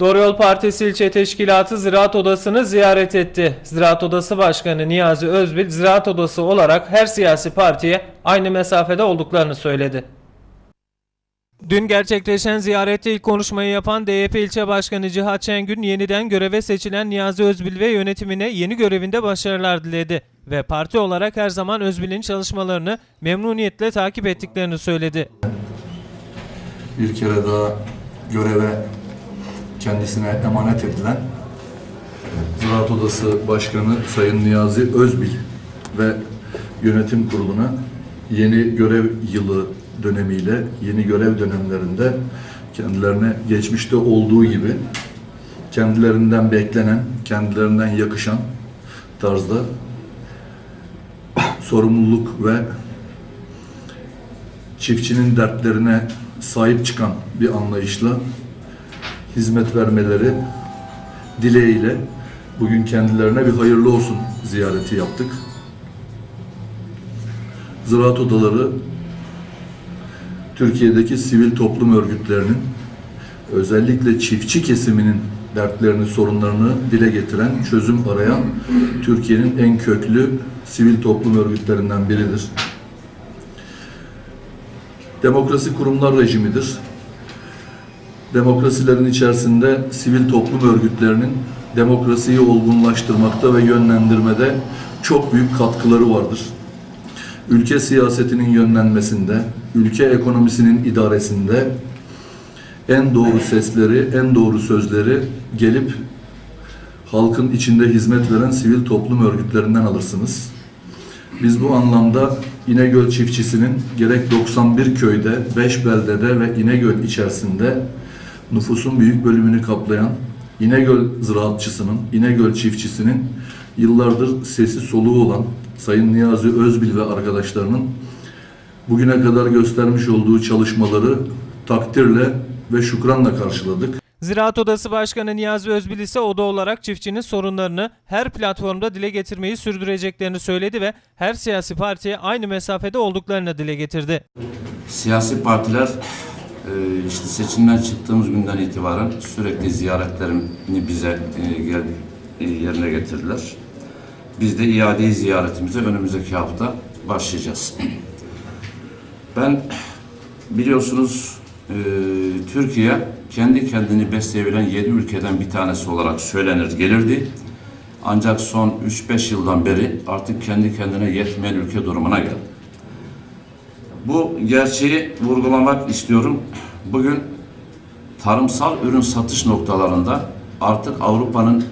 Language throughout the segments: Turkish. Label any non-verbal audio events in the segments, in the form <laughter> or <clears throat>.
Doğru Yol Partisi ilçe teşkilatı Ziraat Odası'nı ziyaret etti. Ziraat Odası Başkanı Niyazi Özbil, Ziraat Odası olarak her siyasi partiye aynı mesafede olduklarını söyledi. Dün gerçekleşen ziyarette ilk konuşmayı yapan DYP ilçe başkanı Cihat Şengün yeniden göreve seçilen Niyazi Özbil ve yönetimine yeni görevinde başarılar diledi ve parti olarak her zaman Özbil'in çalışmalarını memnuniyetle takip ettiklerini söyledi. bir kere daha göreve kendisine emanet edilen Ziraat Odası Başkanı Sayın Niyazi Özbil ve yönetim kuruluna yeni görev yılı dönemiyle, yeni görev dönemlerinde kendilerine geçmişte olduğu gibi kendilerinden beklenen, kendilerinden yakışan tarzda sorumluluk ve çiftçinin dertlerine sahip çıkan bir anlayışla hizmet vermeleri dileğiyle bugün kendilerine bir hayırlı olsun ziyareti yaptık. Ziraat odaları Türkiye'deki sivil toplum örgütlerinin özellikle çiftçi kesiminin dertlerini, sorunlarını dile getiren, çözüm arayan Türkiye'nin en köklü sivil toplum örgütlerinden biridir demokrasi kurumlar rejimidir. Demokrasilerin içerisinde sivil toplum örgütlerinin demokrasiyi olgunlaştırmakta ve yönlendirmede çok büyük katkıları vardır. Ülke siyasetinin yönlenmesinde, ülke ekonomisinin idaresinde en doğru sesleri, en doğru sözleri gelip halkın içinde hizmet veren sivil toplum örgütlerinden alırsınız. Biz bu anlamda İnegöl çiftçisinin gerek 91 köyde, 5 beldede ve İnegöl içerisinde nüfusun büyük bölümünü kaplayan İnegöl ziraatçısının, İnegöl çiftçisinin yıllardır sesi soluğu olan Sayın Niyazi Özbil ve arkadaşlarının bugüne kadar göstermiş olduğu çalışmaları takdirle ve şükranla karşıladık. Ziraat Odası Başkanı Niyazi Özbil ise oda olarak çiftçinin sorunlarını her platformda dile getirmeyi sürdüreceklerini söyledi ve her siyasi partiye aynı mesafede olduklarını dile getirdi. Siyasi partiler e, işte seçimden çıktığımız günden itibaren sürekli ziyaretlerini bize e, e, yerine getirdiler. Biz de iade ziyaretimize önümüzdeki hafta başlayacağız. Ben biliyorsunuz e, Türkiye kendi kendini besleyebilen yedi ülkeden bir tanesi olarak söylenir gelirdi. Ancak son 3-5 yıldan beri artık kendi kendine yetmeyen ülke durumuna geldi. Bu gerçeği vurgulamak istiyorum. Bugün tarımsal ürün satış noktalarında artık Avrupa'nın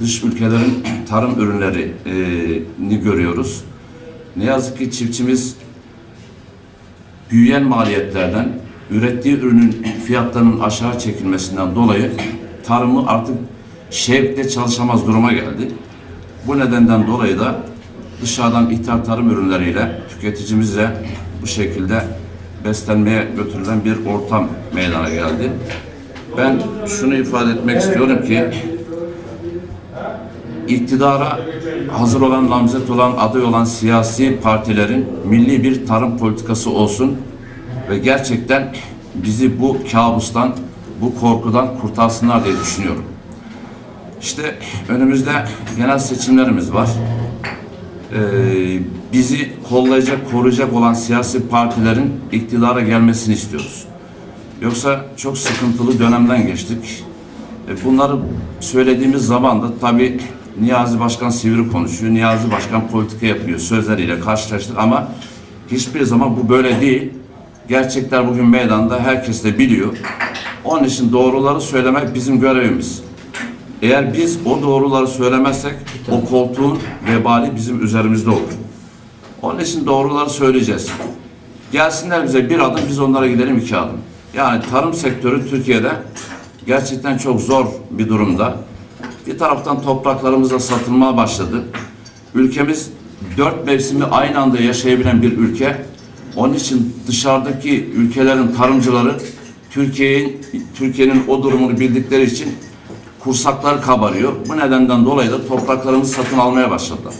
dış ülkelerin <clears throat> tarım ürünlerini görüyoruz. Ne yazık ki çiftçimiz büyüyen maliyetlerden, ürettiği ürünün <clears throat> fiyatlarının aşağı çekilmesinden dolayı tarımı artık şevkle çalışamaz duruma geldi. Bu nedenden dolayı da dışarıdan ithal tarım ürünleriyle tüketicimizle bu şekilde beslenmeye götürülen bir ortam meydana geldi. Ben şunu ifade etmek istiyorum ki iktidara hazır olan, namzet olan, aday olan siyasi partilerin milli bir tarım politikası olsun ve gerçekten bizi bu kabustan, bu korkudan kurtarsınlar diye düşünüyorum. İşte önümüzde genel seçimlerimiz var. Ee, bizi kollayacak, koruyacak olan siyasi partilerin iktidara gelmesini istiyoruz. Yoksa çok sıkıntılı dönemden geçtik. E, Bunları söylediğimiz zaman da tabii Niyazi Başkan sivri konuşuyor, Niyazi Başkan politika yapıyor sözleriyle karşılaştık ama hiçbir zaman bu böyle değil. Gerçekler bugün meydanda herkes de biliyor. Onun için doğruları söylemek bizim görevimiz. Eğer biz o doğruları söylemezsek o koltuğun vebali bizim üzerimizde olur. Onun için doğruları söyleyeceğiz. Gelsinler bize bir adım biz onlara gidelim iki adım. Yani tarım sektörü Türkiye'de gerçekten çok zor bir durumda. Bir taraftan topraklarımız da satılmaya başladı. Ülkemiz dört mevsimi aynı anda yaşayabilen bir ülke. Onun için dışarıdaki ülkelerin tarımcıları Türkiye'nin Türkiye'nin o durumunu bildikleri için kursaklar kabarıyor. Bu nedenden dolayı da topraklarımızı satın almaya başladılar.